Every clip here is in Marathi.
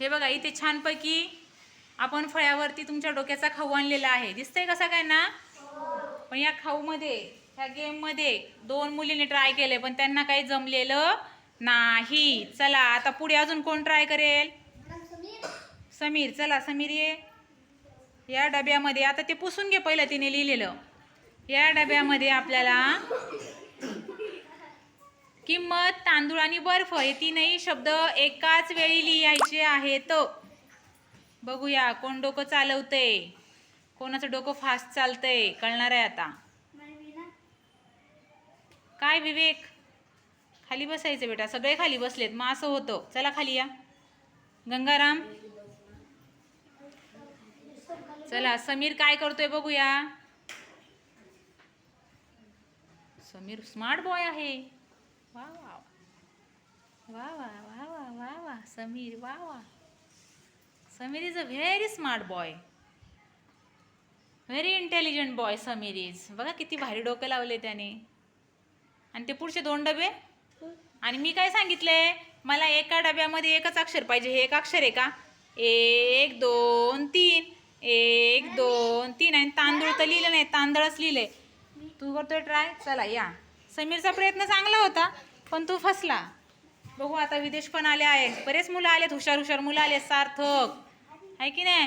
हे बघा इथे छानपैकी आपण फळ्यावरती तुमच्या डोक्याचा खाऊ आणलेला आहे. दिसतंय काही ना पण या खाऊमध्ये ह्या गेममध्ये दोन मुलींनी ट्राय केले पण त्यांना काही जमलेलं नाही. चला आता पुढे अजून कोण ट्राय करेल? समीर. चला समीर ये. या डब्यामध्ये आता ते पुसून घे पहिलं तिने लिहिलेलं. या डब्यामध्ये आपल्याला किंमत तांदूळ आणि बर्फ हे तीनही शब्द एकाच वेळी लिहायचे आहेत. बघूया कोण डोकं चालवतंय? कोणाचं डोकं फास्ट चालतंय? कळणार आहे आता. काय विवेक? खाली बसायचं बेटा. सगळे खाली बसलेत. मग असं होतं. चला खाली या. गंगाराम? चला समीर काय करतोय बघूया. समीर स्मार्ट बॉय आहे. वा वा वा वा वा वा वा वा समीर वा वा Sameer is a very smart boy very intelligent boy Sameer is बघा किती भारी डोकं लावले त्याने. आणि ते पुढचे दोन डबे? आणि मी काय सांगितले मला एका डब्यामध्ये एकच अक्षर पाहिजे. हे एक अक्षर आहे का? एक दोन तीन. एक दोन तीन. आणि तांदूळ तर लिहिलं नाही. तांदळच लिहिलंय. तू करतोय ट्राय चला या. समीरचा प्रयत्न चांगला होता. पण तू फसला. बघू आता विदेश पण आले आहे बरेच मुलं आलेत हुशार हुशार मुलं आले सार्थक. आहे की नाही?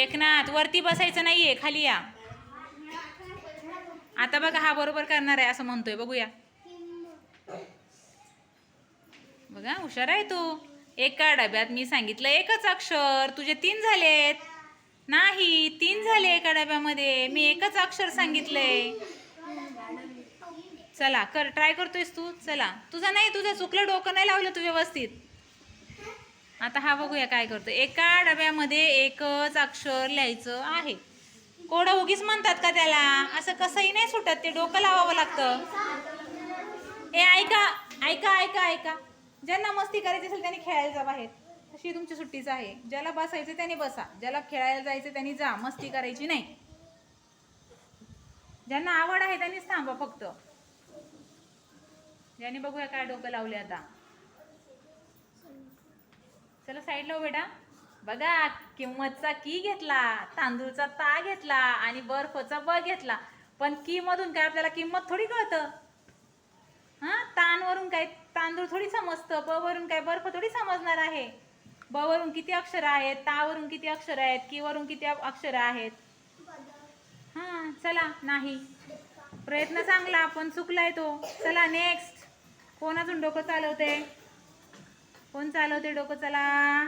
एकनाथ वरती बसायचं नाहीये खाली या. आता बघा हा बरोबर करणार आहे असं म्हणतोय. बघूया. बघा हुशार आहे तू. एका डब्यात मी सांगितलं एकच अक्षर. तुझे तीन झालेत. नाही तीन झाले एका डब्यामध्ये. मी एकच अक्षर सांगितलंय. चला कर ट्राय करतोयस तू? चला. तुझा नाही तुझं चुकलं डोकं नाही लावलं तू व्यवस्थित. आता हा बघूया काय करतो. एका डब्यामध्ये एकच अक्षर लिहायचं आहे. कोडं उगीच म्हणतात का त्याला? असं कसंही नाही सुटत ते डोकं लावावं लागतं. ए ऐका ऐका ऐका ऐका. ज्यांना मस्ती करायची असेल त्यांनी खेळायला जा बाहेर. तशी तुमची सुट्टीच आहे. ज्याला बसायचं त्याने बसा. ज्याला खेळायला जायचं त्यांनी जा. मस्ती करायची नाही. ज्यांना आवड आहे त्यांनीच थांबा फक्त. याने बघूया काय डोकं लावले आता. चला साईडला बेटा बघा किंमतचा की घेतला तांदूळचा ता घेतला आणि बर्फचा ब घेतला. पण की मधून काय आपल्याला किंमत थोडी कळतं? हा? तानवरून काय तांदूळ थोडी समजतं ब वरून काय बर्फ थोडी समजणार आहे? ब वरून किती अक्षर आहेत तावरून किती अक्षर आहेत की वरून किती अक्षर आहेत? हा चला नाही. प्रयत्न चांगला पण चुकलाय तो. चला नेक्स्ट कोण अजून डोकं चालवते? कोण चालवते डोकं? चला.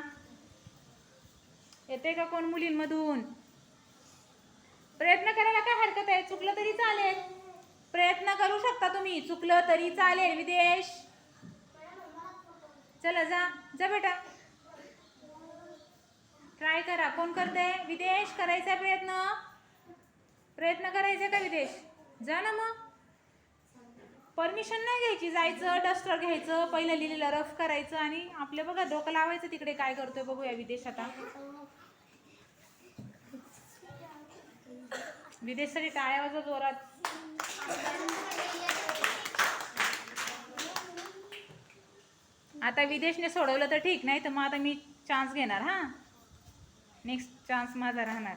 येते का कोण मुलींमधून? प्रयत्न करायला काय हरकत आहे? चुकलं तरी चालेल. प्रयत्न करू शकता तुम्ही. चुकलं तरी चालेल विदेश. चला जा. जा बेटा. ट्राय करा. कोण करते? विदेश करायचा प्रयत्न. प्रयत्न करायचा का विदेश? जा ना मग. परमिशन नाही घ्यायची. जायचं डस्टर घ्यायचं पहिलं लिहिलेलं रफ करायचं आणि आपले बघा डोकं लावायचं तिकडे काय करतोय बघूया विदेश आता. विदेशसाठी टाळ्या वाजव जोरात. आता विदेशने सोडवलं तर ठीक नाही तर मग आता मी चान्स घेणार हा? नेक्स्ट चान्स माझा राहणार.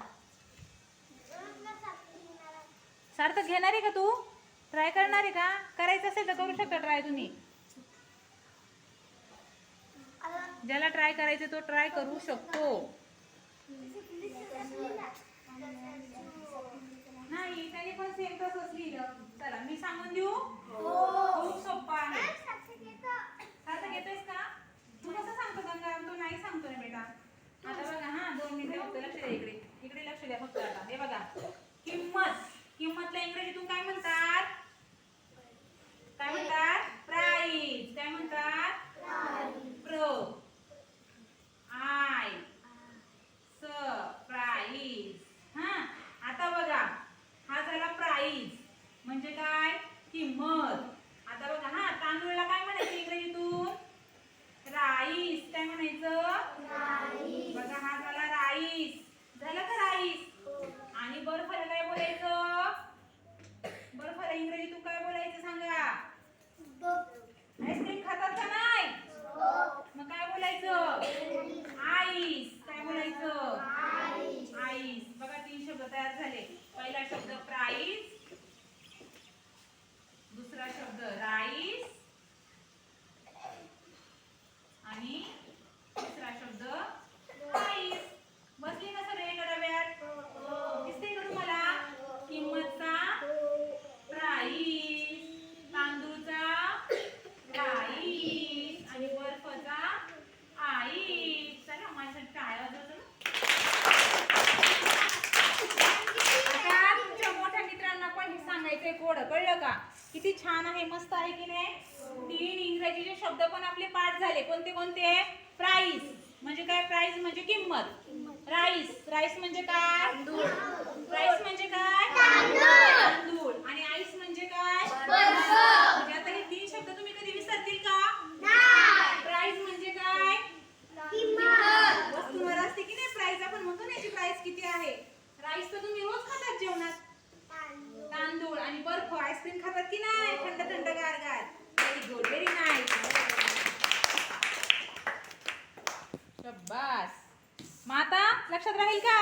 सार्थक घेणार आहे का तू? ट्राय करणार आहे का? करायचं असेल तर करू शकता ट्राय तुम्ही. ज्याला ट्राय करायचं तो ट्राय करू शकतो. नाही त्याने पण सेम तसंच लिहिलं. चला मी सांगून देऊ? हो खूप सोपं आहे सार्थक येतोयस का तू कसं सांगतो गंगाराम तो नाही सांगतो ना बेटा आता बघा हा दोन मिनिटं फक्त लक्ष द्या इकडे इकडे लक्ष द्या फक्त आता हे बघा किंमत किंमतला इंग्रजीतून काय म्हणतात काय म्हणतात प्राइस काय म्हणतात प्र आय स प्राइस हा आता बघा हा झाला प्राइस म्हणजे काय किंमत आता बघा हा तांदूळला काय म्हणायचं इंग्रजीतून राईस काय म्हणायचं हा झाला राईस. झाला का राईस? आणि बर्फाला काय बोलायचं? बर्फाला इंग्रजीतून काय बोलायचं सांगा? आईस्क्रीम खातात का नाही मग काय बोलायचं आईस काय बोलायचं आईस बघा तीन शब्द तयार झाले पहिला शब्द प्राईस दुसरा शब्द राईस आणि तिसरा शब्द आईस बसली ना सगळे एका डब्यात दिसते का तुम्हाला किंमतचा प्राईस तांदूळचा प्राईस आणि बर्फचा आईस चला माझ्यासाठी टाळ्या वाजवतो ना आता तुमच्या मोठ्या मित्रांना पण हे सांगायचंय कोड कळलं का किती छान आहे मस्त आहे की नाही? तीन इंग्रजीचे शब्द पण आपले पाठ झाले. कोणते कोणते? प्राइस म्हणजे काय? प्राइस म्हणजे किंमत. राईस राईस म्हणजे काय? राईस म्हणजे काय? तांदूळ. आणि आईस म्हणजे काय म्हणजे आता हे तीन शब्द तुम्ही कधी विसरतील का प्राइस म्हणजे काय वस्तूवर असते की नाही प्राइस आपण म्हणतो ना याची प्राइस किती आहे राईस तर तुम्ही रोज खातात जेवणात तांदूळ आणि बर्फ आईस्क्रीम खातात की नाही थंड थंड गार गार. व्हेरी गुड व्हेरी नाईस शब्बास. मग आता लक्षात राहील का?